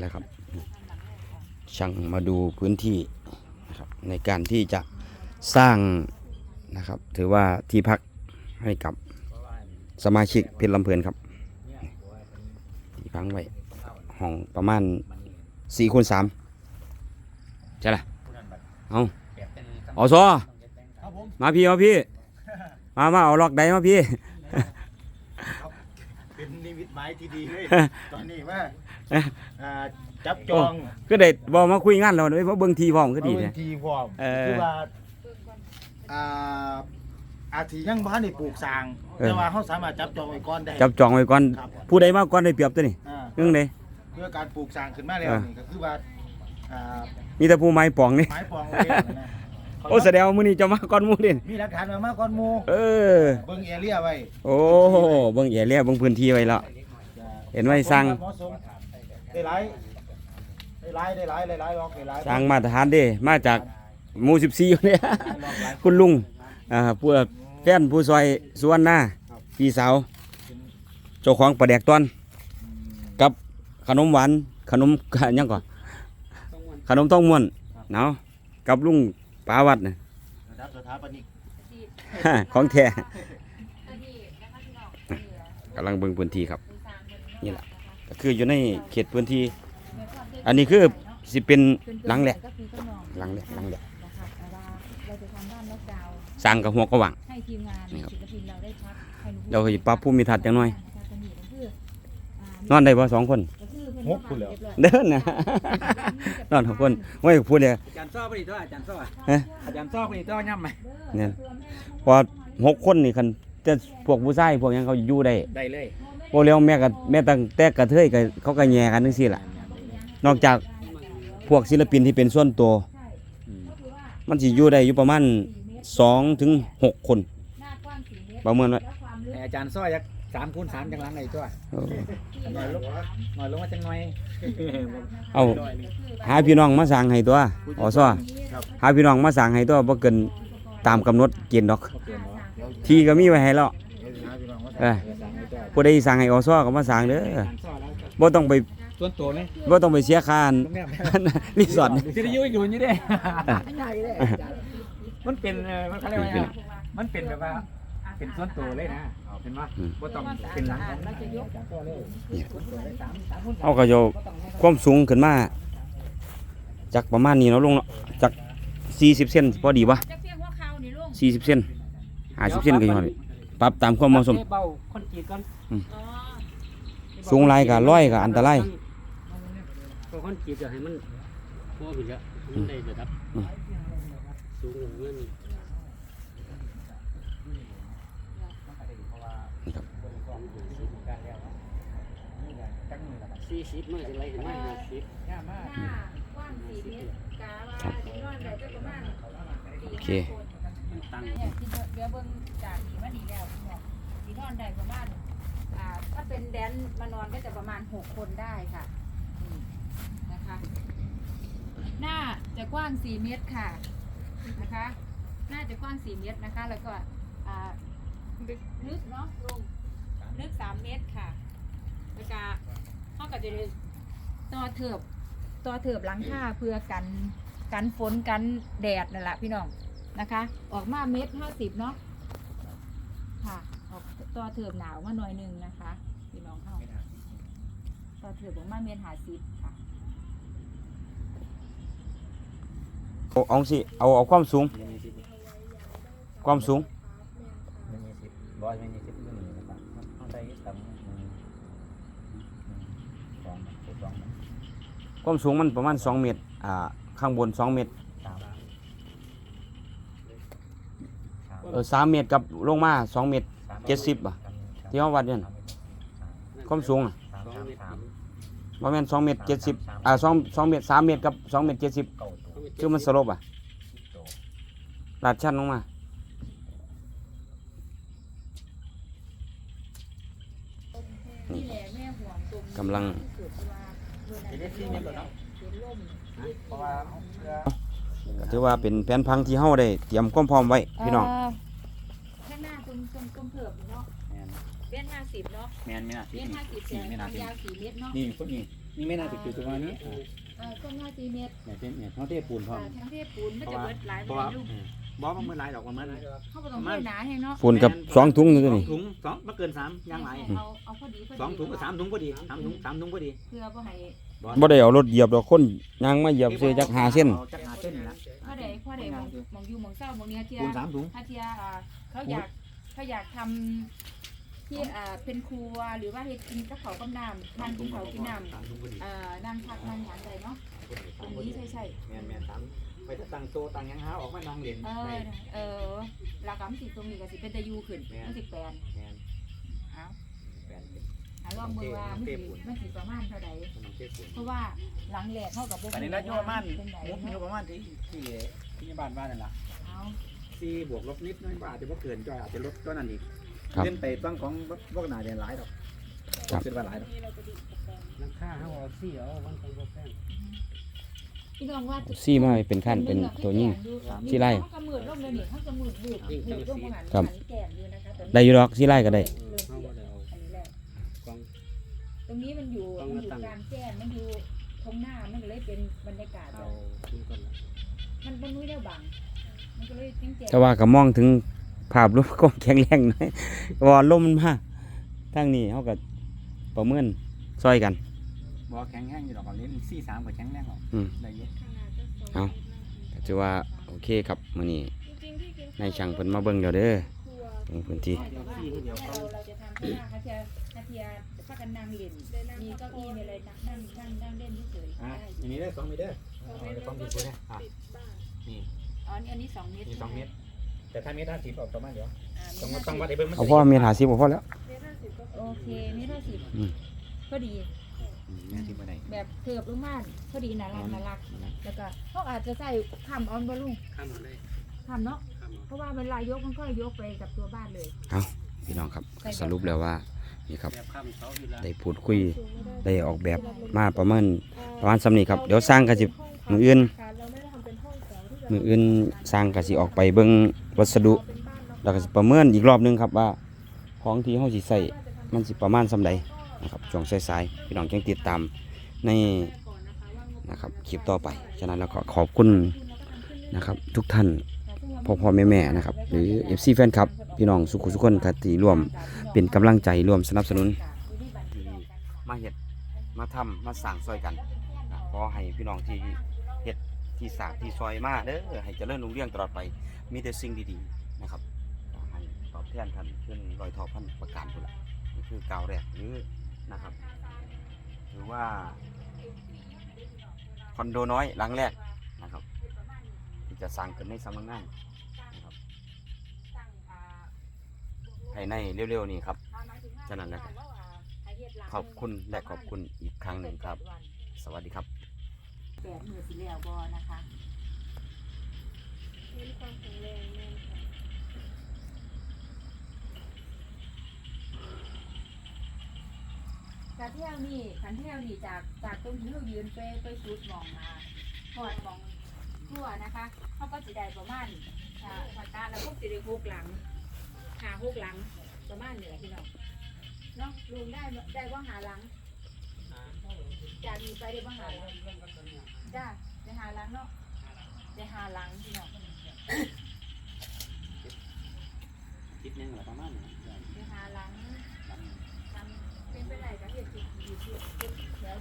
แล้วครับ ช่างมาดูพื้นที่นะครับในการที่จะสร้างนะครับ ถือว่าที่พักให้กับสมาชิกเพชรลำเพลินครับ ที่พักไว้ห้องประมาณสี่คูณสามใช่ละเอาอสอครับผมมาพี่มาพี่ มามาเอาล็อกใดมาพี่เป็นนิมิตหมายที่ดีเลยตอนนี้ว่าเอ๊ะอ่าจับจองก็ได้บอกมาคุยงานเราเลยเพราะเบิ่งทีพร้อมก็ดีเอาเลเป็ยนทีพร้อมเออคือว่าอ่าอาทิยังบ้านได้ปลูกสร้าง เออ แต่ว่าเขาสามารถจับจองไว้ก่อนได้ จับจองไว้ก่อนครับผู้ใดมาก่อนได้เปรียบตัวนี่อ่าเรื่องใด เพื่อการปลูกสร้างขึ้นมาแล้วเออ นี่ก็คือว่าอ่ามีแต่ผู้ไม้ปองนี่หมายปองไว้นะโอ้แสดงว่ามื้อนี้จะมาก่อนหมู่เด่นมีหลักฐานมามาก่อนหมู่เออ เบิ่งแอเรียไว้โอ้เบิ่งแย่แล้วเบิ่งพื้นที่ไว้แล้ว เห็นไว้สร้างเหมาะสม ได้หลายได้หลายได้หลายได้หลายล็อกได้หลายสร้างมาตรฐานเด้มาจากหมู่14อยู่เนี่ยล็อกหลายคุณลุงอ่าผู้แฟนผู้ซอยสุวรรณนาพี่สาวเจ้าของประแดกตอนกับขนมหวานขนมหยังก่อนขนมต้องม้วนเนาะกับลุงปาวัดน่ะระดับสถาปนิกของแท้กำลังเบิ่งพื้นที่ครับ นี่แหละ ก็คืออยู่ในเขตพื้นที่ อันนี้คือสิเป็นหลังแหละหลังแหละหลังแหละนะคะแต่ว่าเราจะทำบ้านนอกดาวน์สร้างกับหัวก็หวังให้ทีมงานนี่ครับศิลปินเราได้พักให้เราก็สิปรับภูมิทัศน์จังหน่อยนะคะตรงนี้ก็คืออ่านอนได้บ่สองคนก็คือเพิ่นหกคนแล้วเรียบร้อยเดินนะนอนหกคนไม่พูดเลยอาจารย์ซ้อไปดิตัวอาจารย์ซ้อฮะอาจารย์ซ้อไปดิตัวย่ำไหมเนี่ยพอหกคนนี่คันจะพวกผู้ชายพวกหยังเขาอยู่ได้ได้เลย โอเลี้ยวแม่กับแม่ตั้งแต่กระเทยก็เขาก็แย่กันทั้งสี่ล่ะนอกจากพวกศิลปินที่เป็นส่วนตัว มันสิอยู่ได้อยู่ประมาณสองถึงหกคนหน้ากว้างสี่เมตรประเมินไว้แล้วความลึกให้อาจารย์ซ้อยักสามคูณสามจังหลังไอ้ตัวเออหน่อยลงหน่อยลงมาจังหน่อยเอาหาพี่น้องมาสั่งให้ตัวออซ้อหาพี่น้องมาสั่งให้ตัวบ่เกินตามกำหนดเกณฑ์ดอกเปลี่ยนเหรอที่ก็มีไว้ให้แล้วเดี๋ยวสิหาพี่น้องมาเอ ผู้ใดสั่งให้ออซ้อก็มาสั่งเด้ออาจารย์ซ้อแล้วบ่ต้องไปส่วนตัวไหมบ่ต้องไปเสียค่าอันตรงเนี้ยรีสอร์ทสิได้อยุ่งอยู่นี่เด้ง่ายเลยมันเป็นเอ่อมันเขาเรียกว่าไงมันเป็นแบบว่าเป็นส่วนตัวเลยนะเห็นไหมบ่ต้องเป็นหลังของอาจารย์ซ้อเลยส่วนตัวเลยสามสามคูณสามเอาก็โยความสูงขึ้นมาจากประมาณนี้เนาะลุงเนาะจาก40เซนพอดีวะจะเพียงหัว่าเขานี่ลุง40เซน50เซนก็อยู่หั่นนี่ ปรับตามความเหมาะสม เบาคนกรีดก่อนอ๋อสูงหลายก็ร้อยก็อันตรายก็คอนกรีตจะให้มันพอขึ้นแล้วมันได้ระดับอืม สูงของมันนี่ครับสี่สิบมันจะไหลขึ้นมาห้าสิบหน้ากว้างสี่เมตรกาว่าถึงนอนได้จะประมาณโอเคมัน ตั้งเนี่ยที่เดี๋ยวเบิ่งจากนี่มาดีแล้วพี่น้องดีนอนได้ประมาณอ่าถ้าเป็นแดนมานอนก็จะประมาณหกคนได้ค่ะนี่นะคะ หน้าจะกว้างสี่เมตรค่ะนะคะ หน้าจะกว้างสี่เมตรนะคะ แล้วก็อ่าลึกเนาะลงลึกสามเมตรค่ะแล้วก็ห้องก็จะต่อเถือบต่อเถือบหลังคาเพื่อกันกันฝนกันแดดนั่นแหละพี่น้อง นะคะ ออกมาเมตรห้าสิบเนาะค่ะ ออกต่อเถือบหนาวมาหน่อยหนึ่งนะคะพี่น้องเข้าต่อเถือบออกมาเมตรห้าสิบค่ะเอาเอาสิเอาเอาความสูง ความสูงไม่มีสิบร้อยไม่มีสิบไม่มีนะครับเอาได้ต่ำหนึ่งหนึ่งสองสองความสูงมันประมาณ2เมตรอ่าข้างบน2เมตร สาม เออ3เมตรกับลงมา2เมตร70อะ ที่เฮาวัดเนี่ยน่ะความสูงอะสามสองสามเมตรสามประมาณ2เมตร70อ่า2 2เมตร3เมตรกับ2เมตร70เก้าตัวคือมันสลบอะตัวลาดชั้นลงมา นี่แหละแม่ห่วงตรงนี้กำลังเกิดว่าเวลาจะได้ที่นี่ก่อนเนาะเป็นลมเพราะว่าเอาเรือ ก็ถือว่าเป็นแผนพังที่เฮาได้เตรียมความพร้อมไว้พี่น้องเข้างหน้าตรงตรงตรงเถิบเนาะแมนเมตรห้าสิบเนาะแมนไม่น่าเมตรห้าสิบสี่แต่ไม่คน่าวามสี่ยาวสี่เมตรเนาะนี่พวกนี้นี่ไม่น่าจะอยู่ตรงนี้เออต้นห้าสี่เมตรเนี่ยเป็นเนี่ยเขาเทปูนพร้อม อ่าทั้งเทปูนมันจะเบิดหลายเพใบราะว่าลูกบอสมันมือลายดอกมันมันเขาก็ต้องเทหนาให้เนาะปูนกับสองถุงนี่ตัวนี้ ถุงสองไม่เกินสามย่างไรเอาเอาพอดีพอดีสองถุงกับสามถุงพอดีสามถุงสามถุงพอดีเพื่อบ่ให้ บ่ได้เอารถเหยียบดอกคนยางมาเหยียบซื้อจักหาเส้น จักหาเส้นนี่ละพ่อใดพ่อใดมองมองอยู่มองเศร้ามองเนี้ยเทียปูนสามถุง ถ้าเทียอ่าเขาอยากเขาอยากทำที่อ่าเป็นครัวหรือว่าเฮ็ดกินกับเขาวกับน้ำทานกินเขาวกินน้สามถุงพอดีำเอ่อนั่งพักนั่งหยางใจเนาะตรงนี้ใช่ใช่แมนแมนสามไปถ้าตั้งโตตั้งยังหาออกมานั่งเล่นเออเออหลักกรรมสิตรงนี้ก็สิเป็นตะยูขึ้นมันสิแปลนแมนเอาแมนหาลองมือว่ามันสิมันสิประมาณเท่าใดน้องเทปูนเพราะว่าหลังแรกเขากับอันนี้นะโยประมาณเป็นไดมุกโยเนาะประมาณที่ที่ที่บ้านบ้านนั่นแหละเอาสี่บวกลบนิดน้อยอาจจะว่าเกินจอยอาจจะลดก็นั่นอีกครับ เล่นไปตั้งของพวกนาเดียนหลายดอกครับเป็นว่าหลายดอกหลังคาเฮาเอาซี่เอามันคงบ่แพงพี่น้องว่าซี่มาให้เป็นขั้นเป็นตัวยิ่งซี่ไล่เขากระมืดลงเลยนี่เขากระมืดบืดบืดลงหันครับหันแก้มอยู่นะคะตอนนี้ ได้อยู่ดอกซี่ไล่ก็ได้ เอ นี้มันอยู่ต้องมันอยู่ตั้งกลารแจ้งมันอยู่ทงหน้ามันก็เลยเป็นบรรยากาศแบเอาบคุณก่อนละมันเป็นนุ้ยแนวบังมันก็เลยแจ้งแต่ว่าก็มองถึงภาพรวมก็แข็งแรงหน่อยว่าลมมันมาทางนี้เขาก็ประเมินซอยกันบอแข็งแห้งอยู่ดอกก่อนเล่นสี่สามก็แข็งแรงหรอกอืมได้เยอะเอาก็ถือว่าโอเคครับมื้อนี้นายช่างเพิ่นมาเบิ่งแล้วเด้อตรงพื้นที่ แต่ว่าเราเราจะทำข้างหน้าคาเทียคาเทียพักกันนั่งเล่นมีเก้าอี้มีอะไรนั่งนั่งนั่งเล่นเฉยๆอะได้อันนี้ได้สองเมตรเด้อเอาได้สองเมตรเนี่ยอะนี่อ๋อนี่อันนี้สองเมตรนี่สองเมตร แต่ถ้าเมตรห้าสิบออกประมาณเดี๋ยวอ่าต้องเมตรต้องวัห้าดสิบไอ้เบิ้งมันเอาพ่อเมียหาสิบ่พอแล้วโอเคเมตรห้าสิบอืมพอดี แม่ที่มาไหนแบบเกือบลงมาพอดีน่ารักน่ารักแล้วก็เขาอาจจะใส่คำออนบอลลุงข้ามมาเลยคำเนาะ ข้ามมาเพราะว่าเวลายกมันก็ยกไปกับตัวบ้านเลย พี่น้องครับก็สรุปแล้วว่านี่ครับแบบข้ามเสาอยู่ละได้พูดคุยได้ออกแบบมาประเมินประมาณสำนี้ครับเดี๋ยวสร้างก็สิมืออื่นมืออื่นสร้างก็สิออกไปเบิ่งวัสดุแล้วก็สิประเมินอีกรอบหนึงครับว่าของที่เฮาสิใส่มันสิประมาณสำใดนะครับช่วงสายๆพี่น้องจังติดตามในนะครับคลิปต่อไปฉะนั้นแล้วก็ขอบคุณนะครับทุกท่าน พ่อพ่อแม่แม่นะครับหรือ FC แฟนคลับ พี่น้องสุขุสุขคนครับที่ร่วมเป็นกำลังใจร่วมสนับสนุน มาเห็ดมาทำมาสั่งซอยกันขอให้พี่น้องที่เห็ดที่สร้างที่ซอยมาเด้อให้เจริญรุ่งเรืองตลอดไปมีแต่สิ่งดีๆนะครับให้ตอบแทนท่านขึ้นรอยทอพันประการพุ่นละนี่คือกาวแรกหรือนะครับ หรือว่าคอนโดน้อยหลังแรก จะสร้างขึ้นในสำนักงานนะครับภายในเร็วๆนี้ครับฉะนั้นนะครับขอบคุณและขอบคุณอีกครั้งหนึ่งครับ สวัสดีครับแปดมือสิแล้วบอนะคะการเที่ยวนี่ขันเที่ยวนี่จากจากตรงที่เรายืนไปไปสุดมองมาพอดมอง ทั่วนะคะเขาก็จะได้ประมาณอ่าปากกาแล้วพวกสิได้หกหลังหาหกหลังประมาณนี้แหละพี่น้องเนาะลุงได้ได้ว่าหาหลังจากนี้ไปได้บ้างหาหลังจ้าได้หาหลังเนาะได้หาหลังพี่น้องคิดยังประมาณนี้ได้หาหลังทำเป็นไปได้ก็เห็นจุดอยู่ที่เดี๋ยว